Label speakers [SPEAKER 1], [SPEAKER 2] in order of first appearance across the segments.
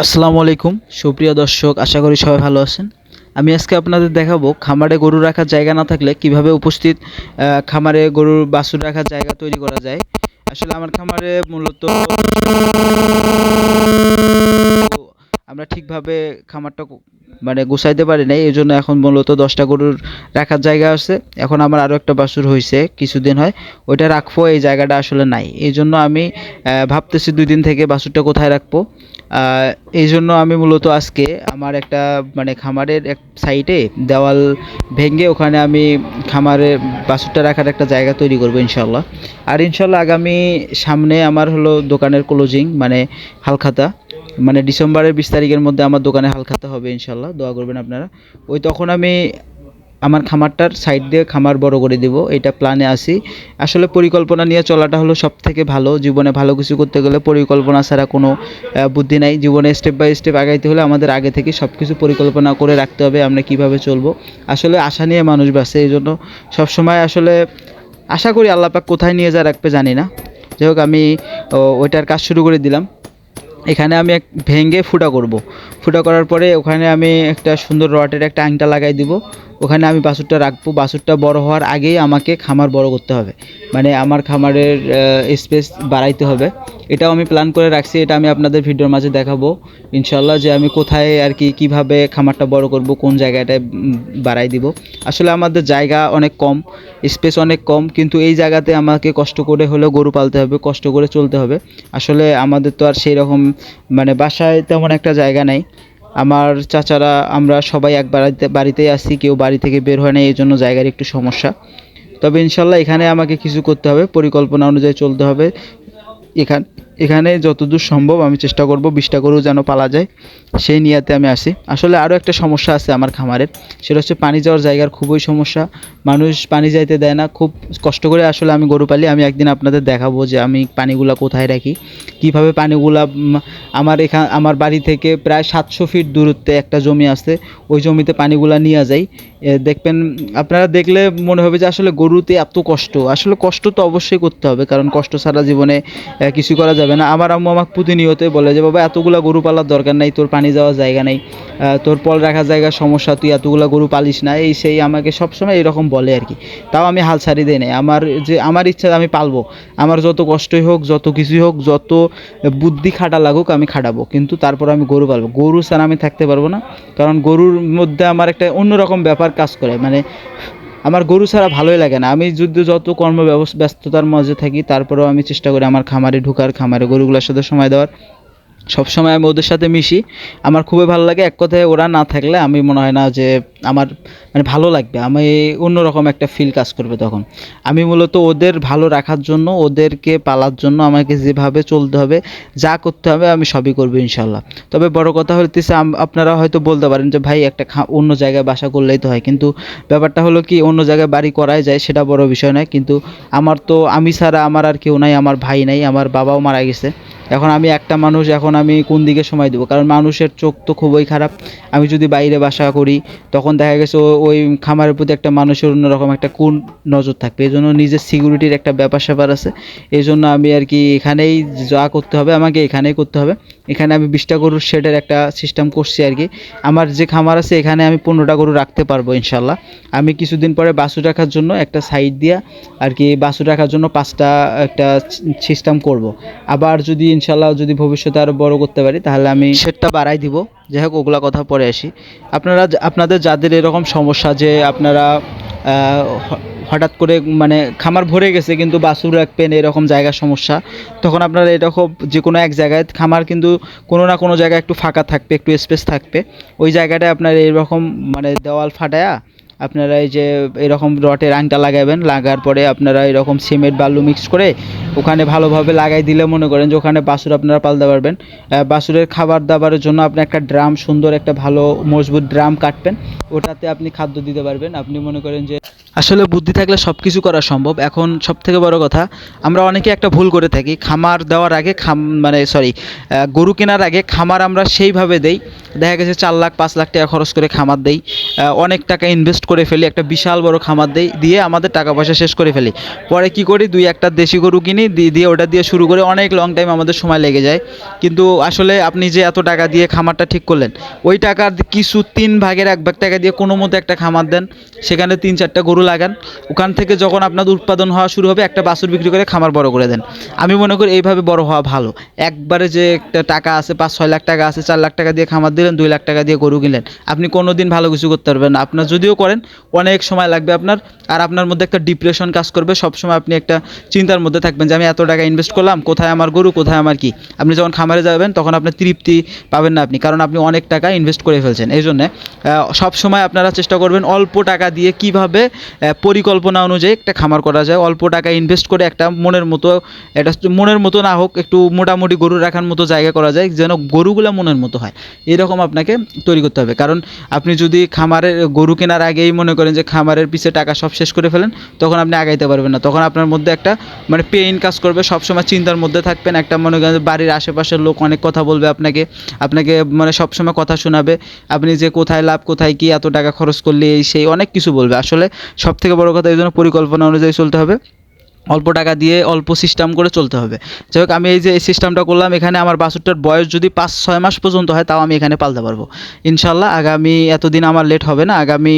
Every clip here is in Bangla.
[SPEAKER 1] আসসালামু আলাইকুম। সুপ্রিয় দর্শক, আশা করি সবাই ভালো আছেন। আমি আজকে আপনাদের দেখাবো খামারে গরু রাখার জায়গা না থাকলে কীভাবে উপস্থিত খামারে গরুর বাছুর রাখার জায়গা তৈরি করা যায়। আসলে আমার খামারে মূলত আমরা ঠিকভাবে খামারটা মানে গুছাইতে পারি নাই এই জন্য এখন মূলত দশটা গরুর রাখার জায়গা আছে। এখন আমার আরও একটা বাছুর হয়েছে কিছুদিন হয়। ওইটা রাখব, এই জায়গাটা আসলে নাই। এই জন্য আমি ভাবতেছি দুই দিন থেকে বাছুরটা কোথায় রাখব। এই জন্য আমি মূলত আজকে আমার একটা মানে খামারের এক সাইডে দেওয়াল ভেঙে ওখানে আমি খামারে বাছুরটা রাখার একটা জায়গা তৈরি করব ইনশাল্লাহ আর ইনশাল্লাহ আগামী সামনে আমার হলো দোকানের ক্লোজিং মানে হালখাতা। মানে ডিসেম্বরের বিশ তারিখের মধ্যে আমার দোকানে হালখাতা হবে ইনশাল্লাহ দোয়া করবেন আপনারা। ওই তখন আমি আমার খামারটার সাইড দিয়ে খামার বড় করে দিব, এটা প্ল্যানে আসি আসলে পরিকল্পনা নিয়ে চলাটা হলো সব থেকে ভালো, জীবনে ভালো কিছু করতে গেলে পরিকল্পনা ছাড়া কোনো বুদ্ধি নাই। জীবনে স্টেপ বাই স্টেপ আগাইতে হলে আমাদের আগে থেকে সব কিছু পরিকল্পনা করে রাখতে হবে, আমরা কীভাবে চলবো। আসলে আশা নিয়ে মানুষ বাঁচে এই জন্য সবসময় আসলে আশা করি আল্লাহ পাক কোথায় নিয়ে যা রাখবে জানি না। যাই হোক, আমি ওইটার কাজ শুরু করে দিলাম। এখানে আমি এক ভেঙে ফুটা করব। ফুটা করার পরে ওখানে আমি একটা সুন্দর রটের একটা আংটা লাগাই দিব। ওখানে আমি বাছুরটা রাখব। বাছুরটা বড় হওয়ার আগেই আমাকে খামার বড় করতে হবে। মানে আমার খামারের স্পেস বাড়াইতে হবে। এটাও আমি প্ল্যান করে রাখছি, এটা আমি আপনাদের ভিডিওর মাঝে দেখাবো। ইনশাল্লাহ যে আমি কোথায় আর কি, কীভাবে খামারটা বড় করব, কোন জায়গাটায় বাড়াই দিব। আসলে আমাদের জায়গা অনেক কম স্পেস অনেক কম, কিন্তু এই জায়গাতে আমাকে কষ্ট করে হলেও গরু পালতে হবে, কষ্ট করে চলতে হবে। আসলে আমাদের তো আর সেই রকম মানে বাসায় তেমন একটা জায়গা নেই। আমার চাচারা, আমরা সবাই এক বাড়িতে বাড়িতেই আসি কেউ বাড়ি থেকে বের হয় না এই জন্য জায়গার একটু সমস্যা। তবে ইনশাল্লাহ এখানে আমাকে কিছু করতে হবে, পরিকল্পনা অনুযায়ী চলতে হবে। এখান এখানে যতদূর সম্ভব আমি চেষ্টা করব বিশটা গরু যেন পালা যায়, সেই নিয়াতে আমি আসি। আসলে আরও একটা সমস্যা আছে আমার খামারের, সেটা হচ্ছে পানি যাওয়ার জায়গার খুবই সমস্যা। মানুষ পানি যাইতে দেয় না, খুব কষ্ট করে আসলে আমি গরু পালি। আমি একদিন আপনাদের দেখাবো যে আমি পানিগুলা কোথায় রাখি, কীভাবে পানিগুলা আমার এখান আমার বাড়ি থেকে প্রায় সাতশো ফিট দূরত্বে একটা জমি আছে, ওই জমিতে পানিগুলা নিয়ে যাই। দেখবেন, আপনারা দেখলে মনে হবে যে আসলে গরুতে এত কষ্ট। আসলে কষ্ট তো অবশ্যই করতে হবে, কারণ কষ্ট ছাড়া জীবনে কিছু করা না। আমার আম্মু আমাকে প্রতিনিয়তই বলে যে, বাবা, এতগুলা গরু পালার দরকার নাই, তোর পানি যাওয়ার জায়গা নেই তোর পল রাখার জায়গার সমস্যা, তুই এতগুলা গরু পালিস না। এই সেই আমাকে সবসময় এরকম বলে আর কি। তাও আমি হাল ছাড়ি দিই নাই। আমার যে, আমার ইচ্ছা আমি পালবো। আমার যত কষ্টই হোক, যত কিছুই হোক, যত বুদ্ধি খাটা লাগুক, আমি খাটাবো। কিন্তু তারপর আমি গরু পালবো। গরু ছাড়া আমি থাকতে পারব না। কারণ গরুর মধ্যে আমার একটা অন্যরকম ব্যাপার কাজ করে। মানে আমার গরু ছাড়া ভালোই লাগে না। আমি যদি যত কর্ম ব্যস্ততার মাঝে থাকি, তারপরেও আমি চেষ্টা করি আমার খামারে ঢুকার, খামারে গরুগুলোর সাথে সময় দেওয়ার। সবসময় আমি ওদের সাথে মিশি। আমার খুবই ভালো লাগে। এক কথায় ওরা না থাকলে আমি মনে হয় না যে আমার মানে ভালো লাগবে, আমি অন্যরকম একটা ফিল কাজ করবে তখন। আমি মূলত ওদের ভালো রাখার জন্য, ওদেরকে পালার জন্য আমাকে যেভাবে চলতে হবে, যা করতে হবে আমি সবই করব ইনশাল্লাহ তবে বড় কথা হইতেছে আপনারা হয়তো বলতে পারেন যে, ভাই, একটা অন্য জায়গায় বাসা করলেই তো হয়। কিন্তু ব্যাপারটা হলো কি, অন্য জায়গায় বাড়ি করাই যায়, সেটা বড় বিষয় নয়। কিন্তু আমার তো, আমি ছাড়া আমার আর কেউ নাই, আমার ভাই নাই, আমার বাবাও মারা গেছে। এখন আমি একটা মানুষ, এখন আমি কোন দিকে সময় দেবো? কারণ মানুষের চোখ তো খুবই খারাপ। আমি যদি বাইরে বাসা করি, তখন দেখা গেছে ওই খামারের প্রতি একটা মানুষের অন্যরকম একটা কোন নজর থাকবে। এই জন্য নিজের সিকিউরিটির একটা ব্যাপার স্যাপার আছে। এই জন্য আমি আর কি এখানেই যা করতে হবে আমাকে এখানেই করতে হবে। এখানে আমি বিশটা গরুর শেডের একটা সিস্টেম করছি আর কি। আমার যে খামার আছে, এখানে আমি পনেরোটা গরু রাখতে পারব ইনশাল্লাহ আমি কিছুদিন পরে বাছুর রাখার জন্য একটা সাইড দিয়া আর কি বাছুর রাখার জন্য পাঁচটা একটা সিস্টেম করব। আবার যদি ইনশাল্লাহ যদি ভবিষ্যতে আরও বড় করতে পারি, তাহলে আমি শেডটা বাড়াই দিব। যাই হোক ওগুলা কথা পরে আসি। আপনারা আপনাদের যাদের এরকম সমস্যা যে আপনারা হঠাৎ করে মানে খামার ভরে গেছে কিন্তু বাসুর রাখবেন এরকম জায়গার সমস্যা, তখন আপনারা এরকম যে কোনো এক জায়গায়, খামার কিন্তু কোনো না কোনো জায়গায় একটু ফাঁকা থাকবে, একটু স্পেস থাকবে। ওই জায়গাটায় আপনার এরকম মানে দেওয়াল ফাটায়া আপনারা এই যে এরকম রটের আংটা লাগাবেন, লাগার পরে আপনারা এরকম সিমেন্ট বালু মিক্স করে ওখানে ভালোভাবে লাগাই দিলে মনে করেন যে ওখানে বাসুর আপনারা পালতে পারবেন। বাসুরের খাবার দাবারের জন্য আপনি একটা ড্রাম, সুন্দর একটা ভালো মজবুত ড্রাম কাটবেন। ওটাতে আপনি খাদ্য দিতে পারবেন। আপনি মনে করেন যে আসলে বুদ্ধি থাকলে সব কিছু করা সম্ভব। এখন সব থেকে বড় কথা, আমরা অনেকে একটা ভুল করে থাকি। খামার দেওয়ার আগে খাম মানে সরি গরু কেনার আগে খামার আমরা সেইভাবে দেই। দেখা গেছে চার লাখ, পাঁচ লাখ টাকা খরচ করে খামার দেই। অনেক টাকা ইনভেস্ট করে ফেলি, একটা বিশাল বড় খামার দেই, দিয়ে আমাদের টাকা পয়সা শেষ করে ফেলি। পরে কি করি, দুই একটা দেশি গরু কিনি দিয়ে ওটা দিয়ে শুরু করে অনেক লং টাইম আমাদের সময় লেগে যায়। কিন্তু আসলে আপনি যে এত টাকা দিয়ে খামারটা ঠিক করলেন, ওই টাকার কিছু তিন ভাগের এক ভাগ টাকা দিয়ে কোনো মতো একটা খামার দেন। সেখানে তিন চারটা গরু লাগান। ওখান থেকে যখন আপনার উৎপাদন হওয়া শুরু হবে, একটা বাছুর বিক্রি করে খামার বড় করে দেন। আমি মনে করি এইভাবে বড় হওয়া ভালো। একবারে যে একটা টাকা আছে, পাঁচ, ছয় লাখ টাকা আছে, চার লাখ টাকা দিয়ে খামার দিলেন, দুই লাখ টাকা দিয়ে গরু কিনলেন। আপনি কোনো দিন ভালো কিছু করতে পারবেন না। আপনার যদিও করেন, অনেক সময় লাগবে আপনার, আর আপনার মধ্যে একটা ডিপ্রেশন কাজ করবে। সবসময় আপনি একটা চিন্তার মধ্যে থাকবেন যে, আমি এত টাকা ইনভেস্ট করলাম, কোথায় আমার গরু, কোথায় আমার কি? আপনি যখন খামারে যাবেন, তখন আপনার তৃপ্তি পাবেন না আপনি, কারণ আপনি অনেক টাকা ইনভেস্ট করে ফেলছেন। এই জন্যে সব সময় আপনারা চেষ্টা করবেন অল্প টাকা দিয়ে কীভাবে পরিকল্পনা অনুযায়ী একটা খামার করা যায়। অল্প টাকা ইনভেস্ট করে একটা মনের মতো এটা মনের মতো না হোক, একটু মোটামুটি গরু রাখার মতো জায়গা করা যায়, যেন গরুগুলো মনের মতো হয়। এরকম আপনাকে তৈরি করতে হবে। কারণ আপনি যদি খামারের গরু কেনার আগেই মনে করেন যে খামারের পিছে টাকা সব শেষ করে ফেলেন, তখন আপনি আগাইতে পারবেন না। তখন আপনার মধ্যে একটা মানে পেইন কাজ করবে। সবসময় চিন্তার মধ্যে থাকবেন। একটা মনে করেন বাড়ির আশেপাশের লোক অনেক কথা বলবে আপনাকে। আপনাকে মানে সবসময় কথা শোনাবে। আপনি যে কোথায় লাভ, কোথায় কি, এত টাকা খরচ করলে এই, সেই অনেক কিছু বলবে। আসলে সব থেকে বড় কথা এই জন্য পরিকল্পনা অনুযায়ী চলতে হবে। অল্প টাকা দিয়ে অল্প সিস্টেম করে চলতে হবে। যাই হোক আমি এই যে এই সিস্টেমটা করলাম, এখানে আমার বাছুরটার বয়স যদি পাঁচ, ছয় মাস পর্যন্ত হয়, তাও আমি এখানে পালতে পারব। ইনশাল্লাহ আগামী, এতদিন আমার লেট হবে না, আগামী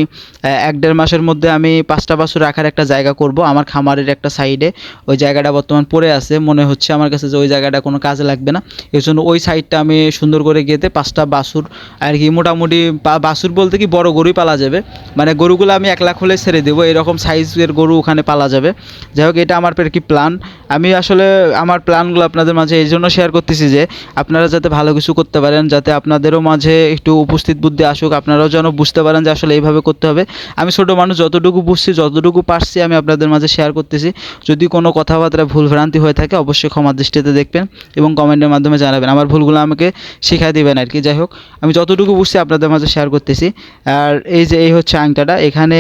[SPEAKER 1] এক দেড় মাসের মধ্যে আমি পাঁচটা বাছুর রাখার একটা জায়গা করব। আমার খামারের একটা সাইডে ওই জায়গাটা বর্তমান পড়ে আছে। মনে হচ্ছে আমার কাছে যে ওই জায়গাটা কোনো কাজে লাগবে না। এর জন্য ওই সাইডটা আমি সুন্দর করে গেতে পাঁচটা বাছুর, আর কি মোটামুটি বাছুর বলতে কি বড় গরুই পালা যাবে। মানে গরুগুলো আমি এক লাখ হলে ছেড়ে দেবো। এরকম সাইজের গরু ওখানে পালা যাবে। যাই হোক এটা আমার কি প্ল্যান আমি আসলে আমার প্ল্যানগুলো আপনাদের মাঝে এই জন্য শেয়ার করতেছি যে, আপনারা যাতে ভালো কিছু করতে পারেন, যাতে আপনাদেরও মাঝে একটু উপস্থিত বুদ্ধি আসুক, আপনারাও যেন বুঝতে পারেন যে আসলে এইভাবে করতে হবে। আমি ছোটো মানুষ, যতটুকু বুঝছি, যতটুকু পারছি আমি আপনাদের মাঝে শেয়ার করতেছি। যদি কোনো কথাবার্তা ভুলভ্রান্তি হয়ে থাকে, অবশ্যই ক্ষমা দৃষ্টিতে দেখবেন এবং কমেন্টের মাধ্যমে জানাবেন। আমার ভুলগুলো আমাকে শেখায় দিবেন আর কি। যাই হোক, আমি যতটুকু বুঝছি আপনাদের মাঝে শেয়ার করতেছি। আর এই যে, এই হচ্ছে আংটাটা। এখানে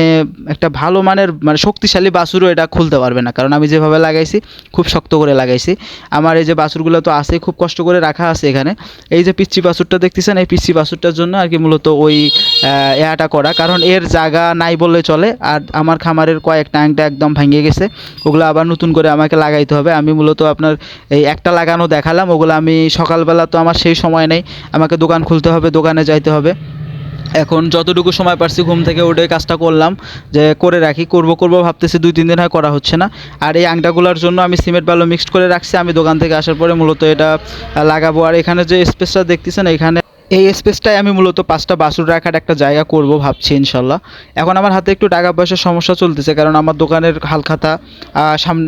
[SPEAKER 1] একটা ভালো মানের মানে শক্তিশালী বাসুরও এটা খুলতে পারবে না। কারণ আমি যেভাবে লাগাইছি, খুব শক্ত করে লাগাইছি। আমার এই যে বাছুরগুলো তো আছে, খুব কষ্ট করে রাখা আছে এখানে। এই যে পিচ্ছি বাছুরটা দেখতেছেন, এই পিচ্ছি বাছুরটার জন্য আর কি মূলত ওই এয়াটা করা। কারণ এর জায়গা নাই বললে চলে, আর আমার খামারের কয়েকটা আংটা একদম ভেঙে গেছে। ওগুলো আবার নতুন করে আমাকে লাগাইতে হবে। আমি মূলত আপনার এই একটা লাগানো দেখালাম, ওগুলো আমি সকালবেলা তো আমার সেই সময় নেই। আমাকে দোকান খুলতে হবে, দোকানে যাইতে হবে। এখন যতটুকু সময় পারছি ঘুম থেকে উঠে কাজটা করলাম, যে করে রাখি, করব করব ভাবতেছি দুই তিন দিন হয় করা হচ্ছে না। আর এই আংটাগুলোর জন্য আমি সিমেন্ট বালু মিক্সড করে রাখছি, আমি দোকান থেকে আসার পরে মূলত এটা লাগাবো। আর এখানে যে স্পেসটা দেখতেছেন, এখানে এই স্পেসটাই আমি মূলত পাঁচটা বাসুর রাখার একটা জায়গা করব ভাবছি, ইনশাল্লাহ। এখন আমার হাতে একটু টাকা পয়সার সমস্যা চলতেছে, কারণ আমার দোকানের হালখাতা সামনে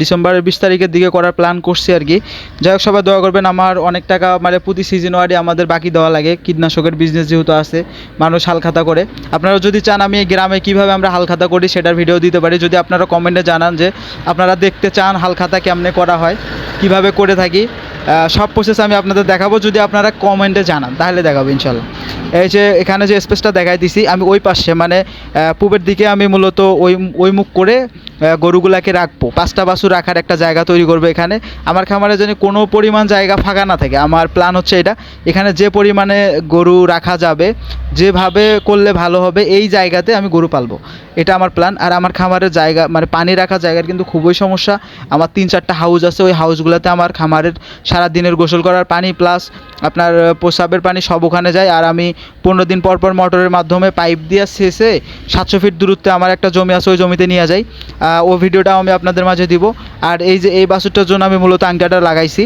[SPEAKER 1] ডিসেম্বরের বিশ তারিখের দিকে করার প্ল্যান করছি আর কি। যাই হোক, সবাই দয়া করবেন, আমার অনেক টাকা মানে প্রতি সিজন আমাদের বাকি দেওয়া লাগে। কীটনাশকের বিজনেস যেহেতু আছে, মানুষ হালখাতা করে। আপনারা যদি চান আমি গ্রামে কীভাবে আমরা হালখাতা করি সেটার ভিডিও দিতে পারি, যদি আপনারা কমেন্টে জানান যে আপনারা দেখতে চান হালখাতা কেমনে করা হয়, কীভাবে করে থাকি। সব প্রসেস আমি আপনাদের দেখাবো। যদি আপনারা কমেন্টে জানান, তাহলে দেখাবো ইনশাল্লাহ। এই যে এখানে যে স্পেসটা দেখাই দিছি, আমি ওই পাশে মানে পূবের দিকে আমি মূলত ওই ওই মুখ করে গরুগুলাকে রাখব। পাঁচটা বাছুর রাখার একটা জায়গা তৈরি করব এখানে। আমার খামারে যেন কোনো পরিমাণ জায়গা ফাঁকা না থাকে। আমার প্ল্যান হচ্ছে এটা। এখানে যে পরিমাণে গরু রাখা যাবে, যেভাবে করলে ভালো হবে, এই জায়গাতে আমি গরু পালবো। এটা আমার প্ল্যান আর আমার খামারের জায়গা মানে পানি রাখার জায়গার কিন্তু খুবই সমস্যা। আমার তিন চারটা হাউস আছে। ওই হাউসগুলোতে আমার খামারের সারা দিনের গোসল করার পানি প্লাস আপনার প্রস্রাবের পানি সব ওখানে যায়। আর আমি পনেরো দিন পর পর মোটরের মাধ্যমে পাইপ দিয়ে শেষে সাতশো ফিট দূরত্বে আমার একটা জমি আছে, ওই জমিতে নিয়ে যাই। ও ভিডিওটাও আমি আপনাদের মাঝে দিব। আর এই যে, এই বাসুরটার জন্য আমি মূলত আংটাটা লাগাইছি।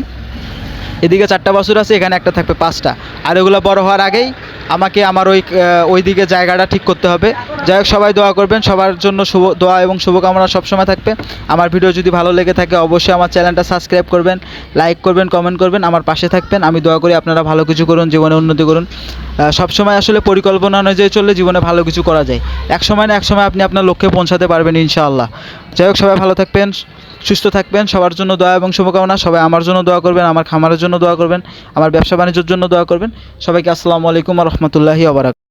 [SPEAKER 1] এদিকে চারটা বাসুর আছে, এখানে একটা থাকবে পাঁচটা। আর এগুলো বড় হওয়ার আগেই আমাকে আমার ওই ওই দিকে জায়গাটা ঠিক করতে হবে। যাই হোক, সবাই দোয়া করবেন, সবার জন্য শুভ, দোয়া এবং শুভকামনা সবসময় থাকবে। আমার ভিডিও যদি ভালো লেগে থাকে, অবশ্যই আমার চ্যানেলটা সাবস্ক্রাইব করবেন, লাইক করবেন, কমেন্ট করবেন, আমার পাশে থাকবেন। আমি দোয়া করি আপনারা ভালো কিছু করুন, জীবনে উন্নতি করুন। সবসময় আসলে পরিকল্পনা অনুযায়ী চললে জীবনে ভালো কিছু করা যায়। এক সময় না এক সময় আপনি আপনার লক্ষ্যে পৌঁছাতে পারবেন ইনশাআল্লাহ। যাই হোক, সবাই ভালো থাকবেন। সুস্থ থাকবেন, সবার জন্য দোয়া এবং শুভকামনা। সবাই আমার জন্য দোয়া করবেন, আমার খামারের জন্য দোয়া করবেন, আমার ব্যবসা বাণিজ্যের জন্য দোয়া করবেন। সবাইকে আসসালামু আলাইকুম রহমতুল্লাহি আবরাক